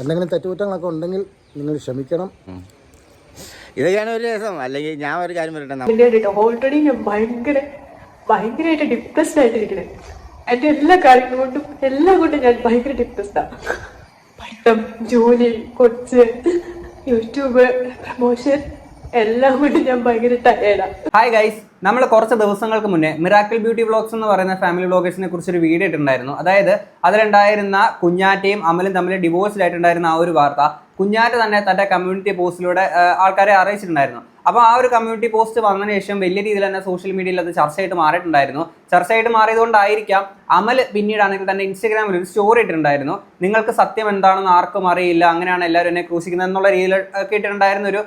എന്തെങ്കിലും തെറ്റുകുറ്റങ്ങളൊക്കെ ഉണ്ടെങ്കിൽ നിങ്ങൾ ക്ഷമിക്കണം. ഇതൊക്കെയാണ് ഒരു രസം അല്ലെങ്കിൽ ഞാൻ ഒരു കാര്യം പറയട്ടെ ഓൾറെഡി ഞാൻ ഭയങ്കര ഭയങ്കരമായിട്ട് ഡിപ്രസ്ഡ് ആയിട്ടിരിക്കണേ. എന്റെ എല്ലാ കാര്യങ്ങളും കൊണ്ടും എല്ലാം കൊണ്ടും ഞാൻ ഭയങ്കര ഡിപ്രസ്ഡാണ് പഠിത്തം ജോലി കൊച്ച് യൂട്യൂബ് പ്രമോഷൻ എല്ലാം കൂടി ഞാൻ ഭയങ്കര ഹായ് ഗൈസ് നമ്മൾ കുറച്ച് ദിവസങ്ങൾക്ക് മുന്നേ മിറാക്കിൾ ബ്യൂട്ടി വ്ളോഗ്സ് എന്ന് പറയുന്ന ഫാമിലി വ്ളോഗേഴ്സിനെ കുറിച്ച് ഒരു വീഡിയോ ഇട്ടിട്ടുണ്ടായിരുന്നു. അതായത് അതിലുണ്ടായിരുന്ന കുഞ്ഞാറ്റയും അമലും തമ്മിൽ ഡിവോഴ്സ്ഡ് ആയിട്ടുണ്ടായിരുന്ന ആ ഒരു വാർത്ത കുഞ്ഞാറ്റ തന്നെ തന്റെ കമ്മ്യൂണിറ്റി പോസ്റ്റിലൂടെ ആൾക്കാരെ അറിയിച്ചിട്ടുണ്ടായിരുന്നു. അപ്പോൾ ആ ഒരു കമ്മ്യൂണിറ്റി പോസ്റ്റ് വന്നതിന് ശേഷം വലിയ രീതിയിൽ തന്നെ സോഷ്യൽ മീഡിയയിൽ അത് ചർച്ചയായിട്ട് മാറിയിട്ടുണ്ടായിരുന്നു. ചർച്ചയായിട്ട് മാറിയതുകൊണ്ടായിരിക്കാം അമൽ പിന്നീടാണെങ്കിൽ തന്നെ ഇൻസ്റ്റാഗ്രാമിൽ ഒരു സ്റ്റോറി ഇട്ടിട്ടുണ്ടായിരുന്നു. നിങ്ങൾക്ക് സത്യം എന്താണെന്ന് ആർക്കും അറിയില്ല അങ്ങനെയാണ് എല്ലാവരും എന്നെ ക്രൂശിക്കുന്നത് എന്നുള്ള രീതിയിൽ ഒക്കെ ഒരു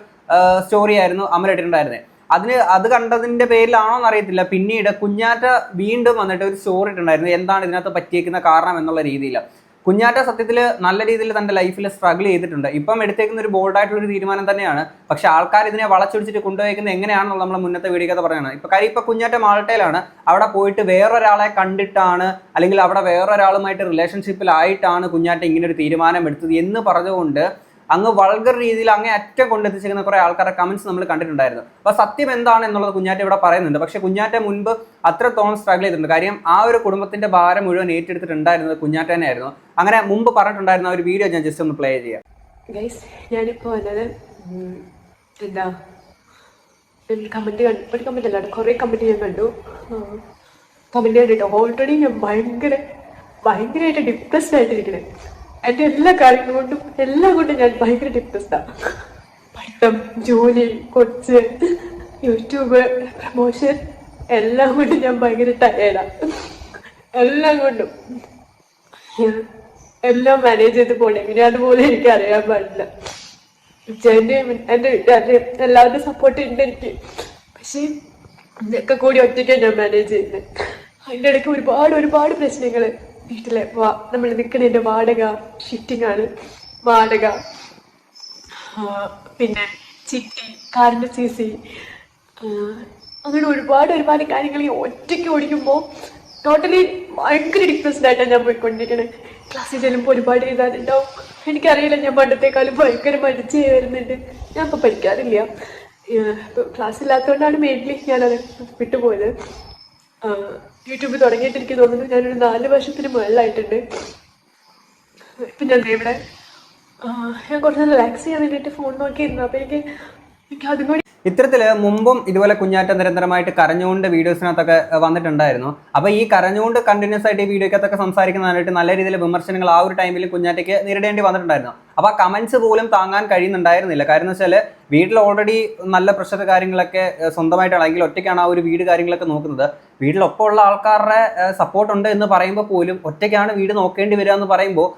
സ്റ്റോറി ആയിരുന്നു അമൽ ഇട്ടിട്ടുണ്ടായിരുന്നത് അതിന് അത് കണ്ടതിന്റെ പേരിലാണോ എന്ന് അറിയത്തില്ല പിന്നീട് കുഞ്ഞാറ്റ വീണ്ടും വന്നിട്ട് ഒരു സ്റ്റോറി ഇട്ടുണ്ടായിരുന്നു എന്താണ് ഇതിനകത്ത് പറ്റിയേക്കുന്ന കാരണം എന്നുള്ള രീതിയിൽ കുഞ്ഞാറ്റ സത്യത്തിൽ നല്ല രീതിയിൽ തന്റെ ലൈഫിൽ സ്ട്രഗിൾ ചെയ്തിട്ടുണ്ട്. ഇപ്പം എടുത്തേക്കുന്ന ഒരു ബോൾഡ് ആയിട്ടുള്ള ഒരു തീരുമാനം തന്നെയാണ്. പക്ഷെ ആൾക്കാർ ഇതിനെ വളച്ചൊടിച്ചിട്ട് കൊണ്ടുപോയിരിക്കുന്നത് എങ്ങനെയാണെന്നുള്ള നമ്മൾ മുന്നത്തെ വീഡിയോ പറയുന്നത് ഇപ്പൊ കാര്യം ഇപ്പൊ കുഞ്ഞാറ്റ മാൾട്ടയിലാണ്. അവിടെ പോയിട്ട് വേറൊരാളെ കണ്ടിട്ടാണ് അല്ലെങ്കിൽ അവിടെ വേറൊരാളുമായിട്ട് റിലേഷൻഷിപ്പിലായിട്ടാണ് കുഞ്ഞാറ്റ ഇങ്ങനെ ഒരു തീരുമാനം എടുത്തത് എന്ന് പറഞ്ഞുകൊണ്ട് അങ്ങ് വൾഗർ രീതിയിൽ അങ്ങേ അറ്റം കൊണ്ടെത്തിച്ചിരിക്കുന്ന കുറെ ആൾക്കാരുടെ കമന്റ്സ് നമ്മൾ കണ്ടിട്ടുണ്ടായിരുന്നു. അപ്പൊ സത്യം എന്താണ് എന്നുള്ളത് കുഞ്ഞാറ്റ ഇവിടെ പറയുന്നുണ്ട്. പക്ഷെ കുഞ്ഞാറ്റ മുൻപ് അത്രത്തോളം സ്ട്രഗിൾ ചെയ്തിട്ടുണ്ട്. കാര്യം ആ ഒരു കുടുംബത്തിന്റെ ഭാരം മുഴുവൻ ഏറ്റെടുത്തിട്ടുണ്ടായിരുന്നത് കുഞ്ഞാറ്റ തന്നെയായിരുന്നു. അങ്ങനെ മുമ്പ് പറഞ്ഞിട്ടുണ്ടായിരുന്ന ഒരു വീഡിയോ ഞാൻ ജസ്റ്റ് ഒന്ന് പ്ലേ ചെയ്യാം. ഞാനിപ്പോൾ വന്നത് എന്താ അല്ലാണ്ട് കുറേ കമന്റ് ഞാൻ കണ്ടു. കമന്റ് കണ്ടിട്ട് ഓൾറെഡി ഞാൻ ഭയങ്കര ഭയങ്കരമായിട്ട് ഡിപ്രസ്ഡ് ആയിട്ടിരിക്കണേ എന്റെ എല്ലാ കാര്യങ്ങളും കൊണ്ടും എല്ലാം കൊണ്ടും ഞാൻ ഭയങ്കര ഡിപ്രസ്ഡാണ് പഠിത്തം ജോലി കൊച്ച് യൂട്യൂബ് പ്രമോഷൻ എല്ലാം കൊണ്ടും ഞാൻ ഭയങ്കര ടയേർഡാണ് എല്ലാം കൊണ്ടും. എല്ലാം മാനേജ് ചെയ്ത് പോണേ. പിന്നെ അതുപോലെ എനിക്ക് അറിയാൻ പാടില്ല. ചേട്ടന്റെയും എന്റെ വീട്ടുകാരുടെയും എല്ലാവരുടെയും സപ്പോർട്ട് ഉണ്ട് എനിക്ക്. പക്ഷേ ഇതൊക്കെ കൂടി ഒറ്റയ്ക്കാണ് ഞാൻ മാനേജ് ചെയ്യുന്നത് അതിന്റെ ഇടയ്ക്ക് ഒരുപാട് ഒരുപാട് പ്രശ്നങ്ങൾ വീട്ടിലെ നമ്മൾ നിൽക്കുന്നതിന്റെ വാടക ഷിഫ്റ്റിംഗ് ആണ് വാടക. പിന്നെ ചിട്ടി കാറിന്റെ സി സി അങ്ങനെ ഒരുപാട് ഒരുപാട് കാര്യങ്ങൾ ഈ ഒറ്റയ്ക്ക് ഓടിക്കുമ്പോൾ ടോട്ടലി ഭയങ്കര ഡിപ്രസ്ഡ് ആയിട്ടാണ് ഞാൻ പോയിക്കൊണ്ടിരിക്കുന്നത് ക്ലാസ്സിൽ ചെല്ലുമ്പോൾ ഒരുപാട് എഴുതാനുണ്ടാവും എനിക്കറിയില്ല ഞാൻ പണ്ടത്തെക്കാളും ഭയങ്കര മടിച്ച് വരുന്നുണ്ട്. ഞാൻ ഇപ്പോൾ പഠിക്കാറില്ല. ക്ലാസ് ഇല്ലാത്തതുകൊണ്ടാണ് മെയിൻലി ഞാനത് വിട്ടുപോയത്. യൂട്യൂബ് തുടങ്ങിയിട്ട് എനിക്ക് തോന്നുന്നു ഞാനൊരു നാല് വർഷത്തിന് മുകളിലായിട്ടുണ്ട്. ഇപ്പം ഞാൻ ഇവിടെ ഞാൻ കുറച്ച് റിലാക്സ് ചെയ്യാൻ വേണ്ടിയിട്ട് ഫോൺ നോക്കിയിരുന്നു. അപ്പോൾ എനിക്ക് എനിക്ക് അതും കൂടി ഇത്തരത്തിൽ മുമ്പും ഇതുപോലെ കുഞ്ഞാറ്റ നിരന്തരമായിട്ട് കരഞ്ഞുകൊണ്ട് വീഡിയോസിനകത്തൊക്കെ വന്നിട്ടുണ്ടായിരുന്നു. അപ്പോൾ ഈ കരഞ്ഞുകൊണ്ട് കണ്ടിന്യൂസ് ആയിട്ട് ഈ വീഡിയോക്കകത്തൊക്കെ സംസാരിക്കുന്നതായിട്ട് നല്ല രീതിയിൽ വിമർശനങ്ങൾ ആ ഒരു ടൈമിൽ കുഞ്ഞാറ്റയ്ക്ക് നേരിടേണ്ടി വന്നിട്ടുണ്ടായിരുന്നു. അപ്പോൾ ആ കമന്റ്സ് പോലും താങ്ങാൻ കഴിയുന്നുണ്ടായിരുന്നില്ല. കാരണം എന്ന് വെച്ചാൽ വീട്ടിൽ ഓൾറെഡി നല്ല പ്രഷർ കാര്യങ്ങളൊക്കെ സ്വന്തമായിട്ടാണ് അല്ലെങ്കിൽ ഒറ്റയ്ക്കാണ് ആ ഒരു വീട് കാര്യങ്ങളൊക്കെ നോക്കുന്നത്. വീട്ടിലൊപ്പമുള്ള ആൾക്കാരുടെ സപ്പോർട്ട് ഉണ്ട് എന്ന് പറയുമ്പോൾ പോലും ഒറ്റയ്ക്കാണ് വീട് നോക്കേണ്ടി വരിക എന്ന് പറയുമ്പോൾ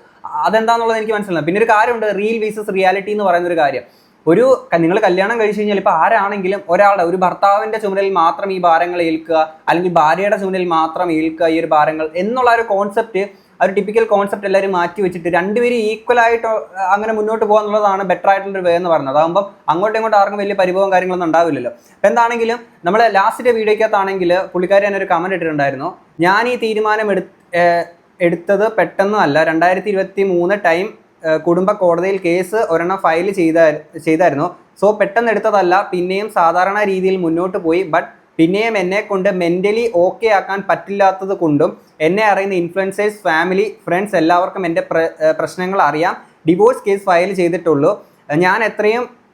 അതെന്താന്നുള്ളത് എനിക്ക് മനസ്സിലായി പിന്നെ ഒരു കാര്യമുണ്ട് റിയൽ വീസസ് റിയാലിറ്റി എന്ന് പറയുന്ന ഒരു കാര്യം. ഒരു നിങ്ങൾ കല്യാണം കഴിച്ചു കഴിഞ്ഞാൽ ഇപ്പൊ ആരാണെങ്കിലും ഒരാളുടെ ഒരു ഭർത്താവിന്റെ ചുമലിൽ മാത്രം ഈ ഭാരങ്ങൾ ഏൽക്കുക അല്ലെങ്കിൽ ഭാര്യയുടെ ചുമലിൽ മാത്രം ഏൽക്കുക ഈ ഒരു ഭാരങ്ങൾ എന്നുള്ള ഒരു കോൺസെപ്റ്റ് ഒരു ടിപ്പിക്കൽ കോൺസെപ്റ്റ് എല്ലാവരും മാറ്റി വെച്ചിട്ട് രണ്ടുപേരും ഈക്വൽ ആയിട്ട് അങ്ങനെ മുന്നോട്ട് പോകുക എന്നുള്ളതാണ് ബെറ്റർ ആയിട്ടുള്ള ഒരു വേ എന്ന് പറയുന്നത്. അതാകുമ്പോൾ അങ്ങോട്ടും ഇങ്ങോട്ടും ആർക്കും വലിയ പരിഭവം കാര്യങ്ങളൊന്നും ഉണ്ടാവില്ലല്ലോ. അപ്പം എന്താണെങ്കിലും നമ്മൾ ലാസ്റ്റിന്റെ വീഡിയോക്കകത്താണെങ്കിൽ പുള്ളിക്കാരി ഒരു കമന്റ് ഇട്ടിട്ടുണ്ടായിരുന്നു. ഞാൻ ഈ തീരുമാനം എടു എടുത്തത് പെട്ടെന്നും അല്ല. രണ്ടായിരത്തി ഇരുപത്തി മൂന്ന് ടൈം കുടുംബ കോടതിയിൽ കേസ് ഒരെണ്ണം ഫയൽ ചെയ്ത ചെയ്തായിരുന്നു. സോ പെട്ടെന്ന് എടുത്തതല്ല. പിന്നെയും സാധാരണ രീതിയിൽ മുന്നോട്ട് പോയി. ബട്ട് പിന്നെയും എന്നെ കൊണ്ട് മെന്റലി ഓക്കെ ആക്കാൻ പറ്റില്ലാത്തത് കൊണ്ടും എന്നെ അറിയുന്ന ഇൻഫ്ലുവൻസേഴ്സ് ഫാമിലി ഫ്രണ്ട്സ് എല്ലാവർക്കും എന്റെ പ്ര- പ്രശ്നങ്ങൾ അറിയാം. ഡിവോഴ്സ് കേസ് ഫയൽ ചെയ്തിട്ടുള്ളൂ. ഞാൻ എത്രയും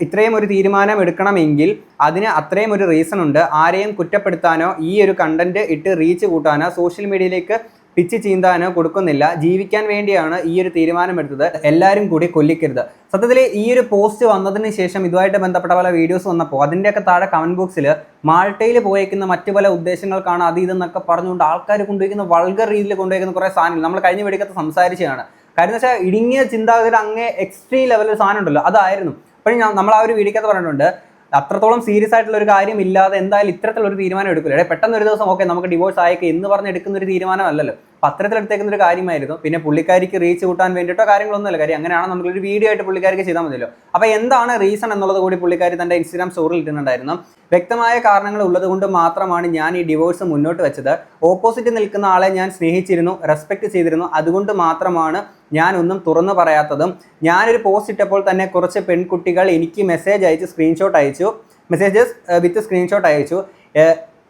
ഇത്രയും ഒരു തീരുമാനം എടുക്കണമെങ്കിൽ അതിന് അത്രയും ഒരു റീസൺ ഉണ്ട്. ആരെയും കുറ്റപ്പെടുത്താനോ ഈ ഒരു കണ്ടന്റ് ഇട്ട് റീച്ച് കൂട്ടാനോ സോഷ്യൽ മീഡിയയിലേക്ക് പിച്ച് ചീന്താനോ കൊടുക്കുന്നില്ല. ജീവിക്കാൻ വേണ്ടിയാണ് ഈ ഒരു തീരുമാനമെടുത്തത്. എല്ലാവരും കൂടി കൊല്ലിക്കരുത്. സത്യത്തിൽ ഈ ഒരു പോസ്റ്റ് വന്നതിന് ശേഷം ഇതുമായിട്ട് ബന്ധപ്പെട്ട പല വീഡിയോസ് വന്നപ്പോൾ അതിന്റെയൊക്കെ താഴെ കമന്റ് ബോക്സിൽ മാൾട്ടയിൽ പോയേക്കുന്ന മറ്റു പല ഉദ്ദേശങ്ങൾക്കാണ് അത് ഇതെന്നൊക്കെ പറഞ്ഞുകൊണ്ട് ആൾക്കാർ കൊണ്ടുപോയിരിക്കുന്ന വൾഗർ രീതിയിൽ കൊണ്ടുപോയിരിക്കുന്ന കുറേ സാധനങ്ങൾ നമ്മൾ കഴിഞ്ഞ വെടിക്കത്ത് സംസാരിച്ചതാണ്. കാര്യം എന്ന് വെച്ചാൽ ഇടുങ്ങിയ ചിന്താഗതിയുടെ അങ്ങേ എക്സ്ട്രീം ലെവലിൽ സാധനം ഉണ്ടല്ലോ. അതായിരുന്നു. അപ്പോഴും നമ്മൾ ആ ഒരു വീഡിയോക്കകത്ത് പറഞ്ഞിട്ടുണ്ട്. അത്രത്തോളം സീരിയസ് ആയിട്ടുള്ള ഒരു കാര്യം ഇല്ലാതെ എന്തായാലും ഇത്തരത്തിലുള്ള ഒരു തീരുമാനം എടുക്കില്ല. എടേ പെട്ടെന്ന് ഒരു ദിവസം ഓക്കെ നമുക്ക് ഡിവോഴ്സ് ആയേക്ക് എന്ന് പറഞ്ഞ് എടുക്കുന്ന ഒരു തീരുമാനമല്ലല്ലോ അത്തരത്തിൽ ഒരു കാര്യമായിരുന്നു. പിന്നെ പുള്ളിക്കാരിക്ക് റീച്ച് കൂട്ടാൻ വേണ്ടിയിട്ടോ കാര്യങ്ങളൊന്നുമല്ല. കാര്യം അങ്ങനെയാണ് നമുക്കൊരു വീഡിയോ ആയിട്ട് പുള്ളിക്കാരിക്ക് ചെയ്താൽ മതിയല്ലോ. അപ്പൊ എന്താണ് റീസൺ എന്നുള്ളത് കൂടി പുള്ളിക്കാരി തന്റെ ഇൻസ്റ്റാഗ്രാം സ്റ്റോറിൽ ഇട്ടിട്ടുണ്ടായിരുന്നു. വ്യക്തമായ കാരണങ്ങൾ ഉള്ളത് കൊണ്ട് മാത്രമാണ് ഞാൻ ഈ ഡിവോഴ്സ് മുന്നോട്ട് വെച്ചത്. ഓപ്പോസിറ്റ് നിൽക്കുന്ന ആളെ ഞാൻ സ്നേഹിച്ചിരുന്നു റെസ്പെക്ട് ചെയ്തിരുന്നു. അതുകൊണ്ട് മാത്രമാണ് ഞാനൊന്നും തുറന്നു പറയാത്തതും. ഞാനൊരു പോസ്റ്റ് ഇട്ടപ്പോൾ തന്നെ കുറച്ച് പെൺകുട്ടികൾ എനിക്ക് മെസ്സേജ് അയച്ച് സ്ക്രീൻഷോട്ട് അയച്ചു. മെസ്സേജസ് വിത്ത് സ്ക്രീൻഷോട്ട് അയച്ചു.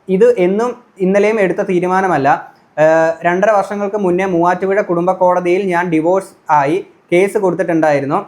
ഇത് എന്നും ഇന്നലെയും എടുത്ത തീരുമാനമല്ല. രണ്ടര വർഷങ്ങൾക്ക് മുന്നേ മൂവാറ്റുപുഴ കുടുംബ കോടതിയിൽ ഞാൻ ഡിവോഴ്സ് ആയി കേസ് കൊടുത്തിട്ടുണ്ടായിരുന്നു.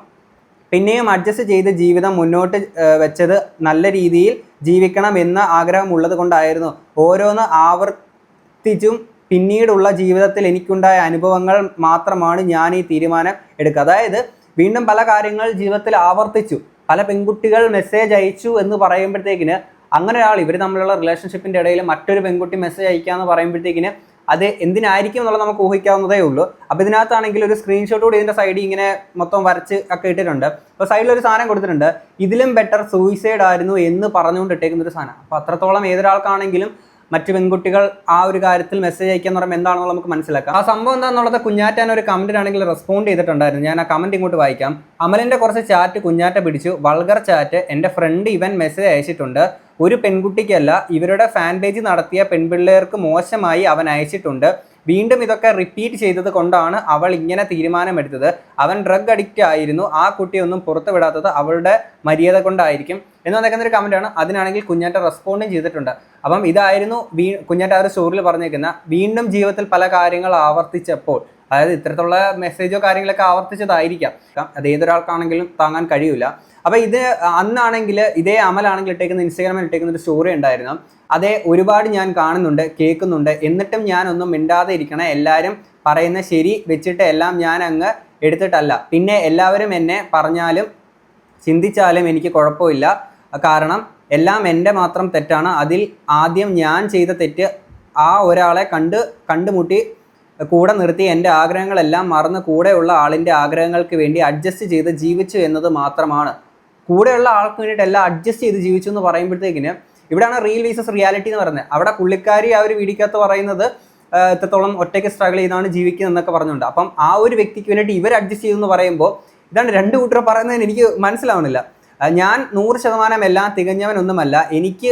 പിന്നെയും അഡ്ജസ്റ്റ് ചെയ്ത് ജീവിതം മുന്നോട്ട് വെച്ചത് നല്ല രീതിയിൽ ജീവിക്കണം എന്ന ആഗ്രഹമുള്ളത് കൊണ്ടായിരുന്നു ഓരോന്ന് ആവർത്തിച്ചും പിന്നീടുള്ള ജീവിതത്തിൽ എനിക്കുണ്ടായ അനുഭവങ്ങൾ മാത്രമാണ് ഞാൻ ഈ തീരുമാനം എടുക്കുക. അതായത് വീണ്ടും പല കാര്യങ്ങൾ ജീവിതത്തിൽ ആവർത്തിച്ചു. പല പെൺകുട്ടികൾ മെസ്സേജ് അയച്ചു എന്ന് പറയുമ്പോഴത്തേക്കിന് അങ്ങനെ ഒരാൾ ഇവർ തമ്മിലുള്ള റിലേഷൻഷിപ്പിന്റെ ഇടയിൽ മറ്റൊരു പെൺകുട്ടി മെസ്സേജ് അയക്കുക എന്ന് പറയുമ്പോഴത്തേക്കിന് അത് എന്തിനായിരിക്കും എന്നുള്ളത് നമുക്ക് ഊഹിക്കാവുന്നതേ ഉള്ളൂ. അപ്പോൾ ഇതിനകത്താണെങ്കിൽ ഒരു സ്ക്രീൻഷോട്ട് കൂടി ഇതിന്റെ സൈഡിൽ ഇങ്ങനെ മൊത്തം വരച്ച് ഒക്കെ ഇട്ടിട്ടുണ്ട്. അപ്പോൾ സൈഡിൽ ഒരു സാധനം കൊടുത്തിട്ടുണ്ട്. ഇതിലും ബെറ്റർ സൂയിസൈഡ് ആയിരുന്നു എന്ന് പറഞ്ഞുകൊണ്ട് ഇട്ടേക്കുന്ന ഒരു സാധനം. അപ്പോൾ അത്രത്തോളം ഏതൊരാൾക്കാണെങ്കിലും മറ്റു പെൺകുട്ടികൾ ആ ഒരു കാര്യത്തിൽ മെസ്സേജ് അയക്കാന്ന് പറയുമ്പോൾ എന്താണെന്നുള്ളത് നമുക്ക് മനസ്സിലാക്കാം. ആ സംഭവം എന്താണെന്നുള്ളത് കുഞ്ഞാറ്റാൻ ഒരു കമന്റിനാണെങ്കിൽ റെസ്പോണ്ട് ചെയ്തിട്ടുണ്ടായിരുന്നു. ഞാൻ ആ കമന്റ് ഇങ്ങോട്ട് വായിക്കാം. അമലിന്റെ കുറച്ച് ചാറ്റ് കുഞ്ഞാറ്റ പിടിച്ചു. വൾഗർ ചാറ്റ് എന്റെ ഫ്രണ്ട് ഇവൻ മെസ്സേജ് അയച്ചിട്ടുണ്ട്. ഒരു പെൺകുട്ടിക്കല്ല ഇവരുടെ ഫാൻ പേജ് നടത്തിയ പെൺപിള്ളേർക്ക് മോശമായി അവൻ അയച്ചിട്ടുണ്ട്. വീണ്ടും ഇതൊക്കെ റിപ്പീറ്റ് ചെയ്തത് കൊണ്ടാണ് അവൾ ഇങ്ങനെ തീരുമാനമെടുത്തത്. അവൻ ഡ്രഗ് അഡിക്റ്റ് ആയിരുന്നു. ആ കുട്ടിയൊന്നും പുറത്തു വിടാത്തത് അവളുടെ മര്യാദ കൊണ്ടായിരിക്കും. എന്ന് വന്നേക്കുന്ന ഒരു കമന്റാണ് അതിനാണെങ്കിൽ കുഞ്ഞാറ്റ റെസ്പോണ്ടും ചെയ്തിട്ടുണ്ട്. അപ്പം ഇതായിരുന്നു വീ കുഞ്ഞാറ്റ ആ ഒരു സ്റ്റോറിയിൽ പറഞ്ഞേക്കുന്ന വീണ്ടും ജീവിതത്തിൽ പല കാര്യങ്ങൾ ആവർത്തിച്ചപ്പോൾ അതായത് ഇത്തരത്തിലുള്ള മെസ്സേജോ കാര്യങ്ങളൊക്കെ ആവർത്തിച്ചതായിരിക്കാം. അത് ഏതൊരാൾക്കാണെങ്കിലും താങ്ങാൻ കഴിയില്ല അപ്പോൾ ഇത് അന്നാണെങ്കിൽ ഇതേ അമലാണെങ്കിൽ ഇട്ടേക്കുന്ന ഇൻസ്റ്റാഗ്രാമിൽ ഇട്ടേക്കുന്ന ഒരു സ്റ്റോറി ഉണ്ടായിരുന്നു. അതേ ഒരുപാട് ഞാൻ കാണുന്നുണ്ട് കേൾക്കുന്നുണ്ട്. എന്നിട്ടും ഞാൻ ഒന്നും മിണ്ടാതെ ഇരിക്കണം. എല്ലാവരും പറയുന്ന ശരി വെച്ചിട്ട് എല്ലാം ഞാൻ അങ്ങ് എടുത്തിട്ടല്ല. പിന്നെ എല്ലാവരും എന്നെ പറഞ്ഞാലും ചിന്തിച്ചാലും എനിക്ക് കുഴപ്പമില്ല. കാരണം എല്ലാം എന്റെ മാത്രം തെറ്റാണ്. അതിൽ ആദ്യം ഞാൻ ചെയ്ത തെറ്റ് ആ ഒരാളെ കണ്ട് കണ്ടുമുട്ടി കൂടെ നിർത്തി എന്റെ ആഗ്രഹങ്ങളെല്ലാം മറന്ന് കൂടെയുള്ള ആളിന്റെ ആഗ്രഹങ്ങൾക്ക് വേണ്ടി അഡ്ജസ്റ്റ് ചെയ്ത് ജീവിച്ചു എന്നത് മാത്രമാണ്. കൂടെയുള്ള ആൾക്ക് വേണ്ടിയിട്ട് എല്ലാം അഡ്ജസ്റ്റ് ചെയ്ത് ജീവിച്ചു എന്ന് പറയുമ്പോഴത്തേക്കിന് ഇവിടെയാണ് റിയൽ വീസസ് റിയാലിറ്റി എന്ന് പറയുന്നത്. അവിടെ പുള്ളിക്കാരി ആ ഒരു വീടിക്കകത്ത് പറയുന്നത് എത്രത്തോളം ഒറ്റയ്ക്ക് സ്ട്രഗിൾ ചെയ്താണ് ജീവിക്കുന്നത് എന്നൊക്കെ പറഞ്ഞുകൊണ്ട്. അപ്പം ആ ഒരു വ്യക്തിക്ക് വേണ്ടിയിട്ട് ഇവർ അഡ്ജസ്റ്റ് ചെയ്തു എന്ന് പറയുമ്പോൾ ഇതാണ് രണ്ട് കൂട്ടർ പറയുന്നതിന് എനിക്ക് മനസ്സിലാവുന്നില്ല. ഞാൻ നൂറ് ശതമാനം എല്ലാം തികഞ്ഞവനൊന്നുമല്ല. എനിക്ക്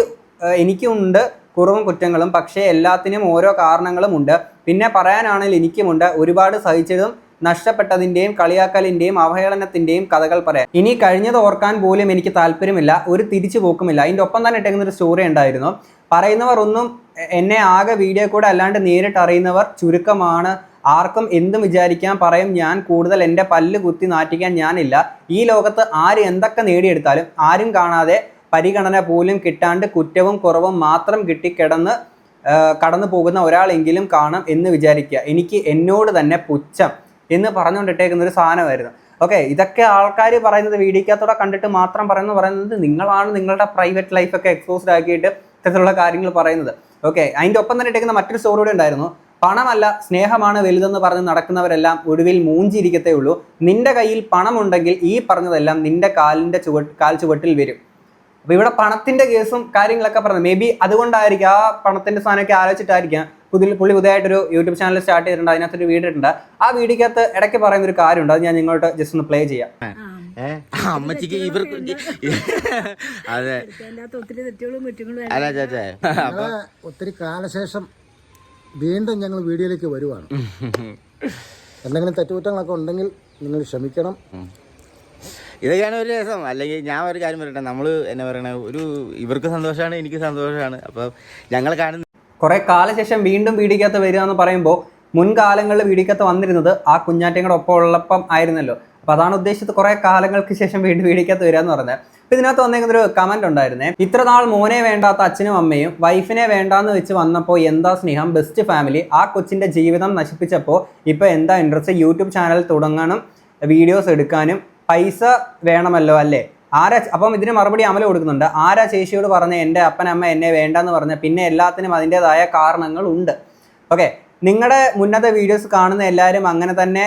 എനിക്കുണ്ട് കുറവും കുറ്റങ്ങളും പക്ഷേ എല്ലാത്തിനും ഓരോ കാരണങ്ങളും ഉണ്ട്. പിന്നെ പറയാനാണെങ്കിൽ എനിക്കുമുണ്ട് ഒരുപാട് സഹിച്ചതും നഷ്ടപ്പെട്ടതിന്റെയും കളിയാക്കലിന്റെയും അവഹേളനത്തിന്റെയും കഥകൾ പറയാം ഇനി കഴിഞ്ഞത് ഓർക്കാൻ പോലും എനിക്ക് താല്പര്യമില്ല. ഒരു തിരിച്ചു പോക്കുമില്ല. അതിന്റെ ഒപ്പം തന്നെ ഇട്ടേക്കുന്ന ഒരു സ്റ്റോറി ഉണ്ടായിരുന്നു. പറയുന്നവർ ഒന്നും എന്നെ ആകെ വീഡിയോ കൂടെ അല്ലാണ്ട് നേരിട്ട് അറിയുന്നവർ ചുരുക്കമാണ്. ആർക്കും എന്തും വിചാരിക്കാൻ പറയും ഞാൻ കൂടുതൽ എന്റെ പല്ല് കുത്തി നാറ്റിക്കാൻ ഞാനില്ല. ഈ ലോകത്ത് ആര് എന്തൊക്കെ നേടിയെടുത്താലും ആരും കാണാതെ പരിഗണന പോലും കിട്ടാണ്ട് കുറ്റവും കുറവും മാത്രം കിട്ടിക്കിടന്ന് കിടന്ന് പോകുന്ന ഒരാളെങ്കിലും കാണും എന്ന് വിചാരിക്കുക. എനിക്ക് എന്നോട് തന്നെ പുച്ഛം എന്ന് പറഞ്ഞുകൊണ്ടിട്ടേക്കുന്ന ഒരു സാധനമായിരുന്നു. ഓക്കെ ഇതൊക്കെ ആൾക്കാർ പറയുന്നത് വീഡിയോക്കകത്തോടെ കണ്ടിട്ട് മാത്രം പറയുന്നത് പറയുന്നത് നിങ്ങളാണ് നിങ്ങളുടെ പ്രൈവറ്റ് ലൈഫൊക്കെ എക്സ്പോസ്ഡ് ആക്കിയിട്ട് ഇത്തരത്തിലുള്ള കാര്യങ്ങൾ പറയുന്നത്. ഓക്കെ അതിന്റെ ഒപ്പം തന്നെ ഇട്ടേക്കുന്ന മറ്റൊരു സ്റ്റോറി കൂടെ ഉണ്ടായിരുന്നു. പണമല്ല സ്നേഹമാണ് വലുതെന്ന് പറഞ്ഞ് നടക്കുന്നവരെല്ലാം ഒടുവിൽ മൂഞ്ചിരിക്കത്തേ ഉള്ളൂ. നിന്റെ കയ്യിൽ പണമുണ്ടെങ്കിൽ ഈ പറഞ്ഞതെല്ലാം നിന്റെ കാലിന്റെ ചുവട്ട് കാൽ ചുവട്ടിൽ വരും. അപ്പോൾ ഇവിടെ പണത്തിന്റെ കേസും കാര്യങ്ങളൊക്കെ പറഞ്ഞു. മേ ബി അതുകൊണ്ടായിരിക്കും ആ പണത്തിന്റെ സാധനമൊക്കെ ആലോചിച്ചിട്ടായിരിക്കാം പുതിയ പുള്ളി പുതിയതായിട്ടൊരു യൂട്യൂബ് ചാനൽ സ്റ്റാർട്ട് ചെയ്തിട്ടുണ്ട്. അതിനകത്തൊരു വീഡിയോ ഉണ്ട് ആ വീഡിയോക്കകത്ത് ഇടയ്ക്ക് പറയുന്ന ഒരു കാര്യമുണ്ട്. അത് ഞാൻ നിങ്ങളോട് ജസ്റ്റ് ഒന്ന് പ്ലേ ചെയ്യാം. അമ്മച്ചിക്ക് ഇവർക്ക് അതെ. ഒത്തിരി കാലശേഷം വീണ്ടും ഞങ്ങൾ വീഡിയോയിലേക്ക് വരുവാണ്. എന്തെങ്കിലും തെറ്റുകുറ്റങ്ങളൊക്കെ ഉണ്ടെങ്കിൽ നിങ്ങൾ ക്ഷമിക്കണം. ഇതൊക്കെയാണ് ഒരു രസം. അല്ലെങ്കിൽ ഞാൻ ഒരു കാര്യം പറയട്ടെ. നമ്മൾ എന്നാ പറയണ ഒരു ഇവർക്ക് സന്തോഷമാണ് എനിക്ക് സന്തോഷമാണ്. അപ്പം ഞങ്ങൾ കാണുന്ന കുറേ കാലശേഷം വീണ്ടും വീടിക്കകത്ത് വരിക എന്ന് പറയുമ്പോൾ മുൻകാലങ്ങളിൽ വീടിക്കകത്ത് വന്നിരുന്നത് ആ കുഞ്ഞാറ്റങ്ങളുടെ ഒപ്പം ഉള്ളപ്പം ആയിരുന്നല്ലോ. അപ്പോൾ അതാണ് ഉദ്ദേശിച്ചത് കുറേ കാലങ്ങൾക്ക് ശേഷം വീണ്ടും വീടിക്കകത്ത് വരിക എന്ന് പറഞ്ഞത് അപ്പൊ ഇതിനകത്ത് വന്നേക്കുന്നൊരു കമന്റ് ഉണ്ടായിരുന്നേ. ഇത്ര നാൾ മോനെ വേണ്ടാത്ത അച്ഛനും അമ്മയും വൈഫിനെ വേണ്ടാന്ന് വെച്ച് വന്നപ്പോൾ എന്താ സ്നേഹം? ബെസ്റ്റ് ഫാമിലി ആ കൊച്ചിന്റെ ജീവിതം നശിപ്പിച്ചപ്പോൾ ഇപ്പൊ എന്താ ഇൻട്രസ്റ്റ് യൂട്യൂബ് ചാനൽ തുടങ്ങാനും വീഡിയോസ് എടുക്കാനും പൈസ വേണമല്ലോ അല്ലേ? ആരാ അപ്പം ഇതിന് മറുപടി അമല കൊടുക്കുന്നുണ്ട്. ആരാ ചേച്ചിയോട് പറഞ്ഞ എന്റെ അപ്പനമ്മ എന്നെ വേണ്ടെന്ന് പറഞ്ഞ പിന്നെ എല്ലാത്തിനും അതിന്റെതായ കാരണങ്ങൾ ഉണ്ട് ഓക്കെ നിങ്ങളുടെ മുന്നത്തെ വീഡിയോസ് കാണുന്ന എല്ലാവരും അങ്ങനെ തന്നെ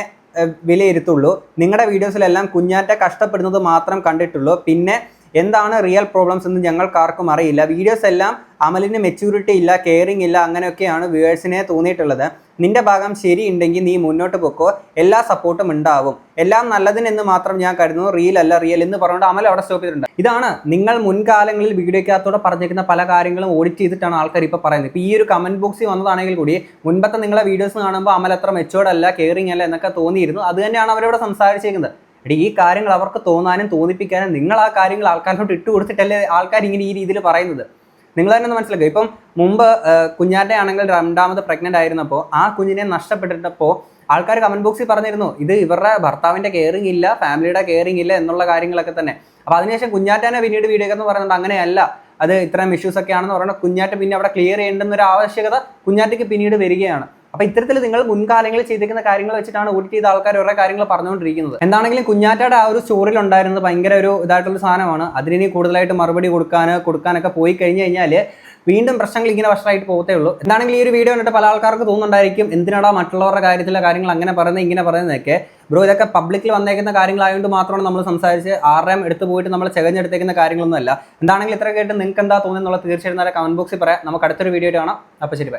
വിലയിരുത്തുള്ളൂ. നിങ്ങളുടെ വീഡിയോസിലെല്ലാം കുഞ്ഞാറ്റ കഷ്ടപ്പെടുന്നത് മാത്രം കണ്ടിട്ടുള്ളൂ. പിന്നെ എന്താണ് റിയൽ പ്രോബ്ലംസ് എന്ന് ഞങ്ങൾക്കാർക്കും അറിയില്ല. വീഡിയോസ് എല്ലാം അമലിന് മെച്യൂരിറ്റി ഇല്ല കെയറിങ് ഇല്ല അങ്ങനെയൊക്കെയാണ് വ്യൂവേഴ്സിനെ തോന്നിയിട്ടുള്ളത്. നിന്റെ ഭാഗം ശരിയുണ്ടെങ്കിൽ നീ മുന്നോട്ട് പൊക്കോ. എല്ലാ സപ്പോർട്ടും ഉണ്ടാവും. എല്ലാം നല്ലതിനെന്ന് മാത്രം ഞാൻ കരുതുന്നു. റിയൽ അല്ല റിയൽ എന്ന് പറഞ്ഞുകൊണ്ട് അമൽ അവിടെ സ്റ്റോപ്പ് ചെയ്തിട്ടുണ്ട്. ഇതാണ് നിങ്ങൾ മുൻകാലങ്ങളിൽ വീഡിയോക്കകത്തോടെ പറഞ്ഞിരിക്കുന്ന പല കാര്യങ്ങളും ഓഡിറ്റ് ചെയ്തിട്ടാണ് ആൾക്കാർ ഇപ്പോൾ പറയുന്നത്. ഇപ്പോൾ ഈ ഒരു കമന്റ് ബോക്സിൽ വന്നതാണെങ്കിൽ കൂടി മുൻപത്തെ നിങ്ങളെ വീഡിയോസ് കാണുമ്പോൾ അമൽ അത്ര മെച്ചോർഡ് അല്ല കെയറിങ് അല്ല എന്നൊക്കെ തോന്നിയിരുന്നു. അത് തന്നെയാണ് അവരവിടെ സംസാരിച്ചിരിക്കുന്നത് എടി ഈ കാര്യങ്ങൾ അവർക്ക് തോന്നാനും തോന്നിപ്പിക്കാനും നിങ്ങൾ ആ കാര്യങ്ങൾ ആൾക്കാരോട് ഇട്ട് കൊടുത്തിട്ടല്ലേ ആൾക്കാർ ഇങ്ങനെ ഈ രീതിയിൽ പറയുന്നത്. നിങ്ങൾ തന്നെ ഒന്ന് മനസ്സിലാക്കുക. ഇപ്പം മുമ്പ് കുഞ്ഞാന്റെ ആണെങ്കിൽ രണ്ടാമത് പ്രഗ്നന്റ് ആയിരുന്നപ്പോൾ ആ കുഞ്ഞിനെ നഷ്ടപ്പെട്ടിട്ടപ്പോൾ ആൾക്കാർ കമന്റ് ബോക്സിൽ പറഞ്ഞിരുന്നു ഇത് ഇവരുടെ ഭർത്താവിന്റെ കെയറിങ് ഇല്ല ഫാമിലിയുടെ കെയറിങ് ഇല്ല എന്നുള്ള കാര്യങ്ങളൊക്കെ തന്നെ. അപ്പൊ അതിനുശേഷം കുഞ്ഞാറ്റാനെ പിന്നീട് വീഡിയോ എന്ന് പറയുന്നത് അങ്ങനെയല്ല അത് ഇത്രയും ഇഷ്യൂസ് ഒക്കെ ആണെന്ന് പറയുന്നത് കുഞ്ഞാറ്റ പിന്നെ അവിടെ ക്ലിയർ ചെയ്യേണ്ടുന്ന ഒരു ആവശ്യകത കുഞ്ഞാറ്റയ്ക്ക് പിന്നീട് വരികയാണ്. അപ്പൊ ഇത്തരത്തിൽ നിങ്ങൾ മുൻകാലങ്ങളിൽ ചെയ്തിരിക്കുന്ന കാര്യങ്ങൾ വെച്ചിട്ടാണ് ഓഡിറ്റ് ചെയ്ത ആൾക്കാർ ഓരോ കാര്യങ്ങൾ പറഞ്ഞുകൊണ്ടിരിക്കുന്നത്. എന്താണെങ്കിലും കുഞ്ഞാറ്റയുടെ ആ ഒരു സ്റ്റോറിൽ ഉണ്ടായിരുന്നത് ഭയങ്കര ഒരു ഇതായിട്ടുള്ള സാധനമാണ്. ഇനി കൂടുതലായിട്ട് മറുപടി കൊടുക്കാൻ കൊടുക്കാനൊക്കെ പോയി കഴിഞ്ഞു കഴിഞ്ഞാൽ വീണ്ടും പ്രശ്നങ്ങൾ ഇങ്ങനെ വഷളായിട്ട് പോകത്തേ ഉള്ളൂ. എന്താണെങ്കിൽ ഈ ഒരു വീഡിയോ കണ്ടിട്ട് പല ആൾക്കാർക്ക് തോന്നുന്നുണ്ടായിരിക്കും എന്തിനാടാ മറ്റുള്ളവരുടെ കാര്യത്തിലെ കാര്യങ്ങൾ അങ്ങനെ പറയുന്നത് ഇങ്ങനെ പറയുന്നതൊക്കെ. ബ്രോ ഇതൊക്കെ പബ്ലിക്കിൽ വന്നേക്കുന്ന കാര്യങ്ങളായതുകൊണ്ട് മാത്രമാണ് നമ്മൾ സംസാരിച്ച് ആരുടെയും എടുത്തു പോയിട്ട് നമ്മൾ ചെകഞ്ഞെടുത്തേക്കുന്ന കാര്യങ്ങളൊന്നും അല്ല എന്താണെങ്കിൽ ഇത്ര കേട്ട് നിങ്ങൾക്ക് എന്താ തോന്നുന്നത് തീർച്ചയായിട്ടും കമന്റ് ബോക്സിൽ പറയാം. നമുക്ക് അടുത്തൊരു വീഡിയോ കാണാം. അപ്പോൾ ശരി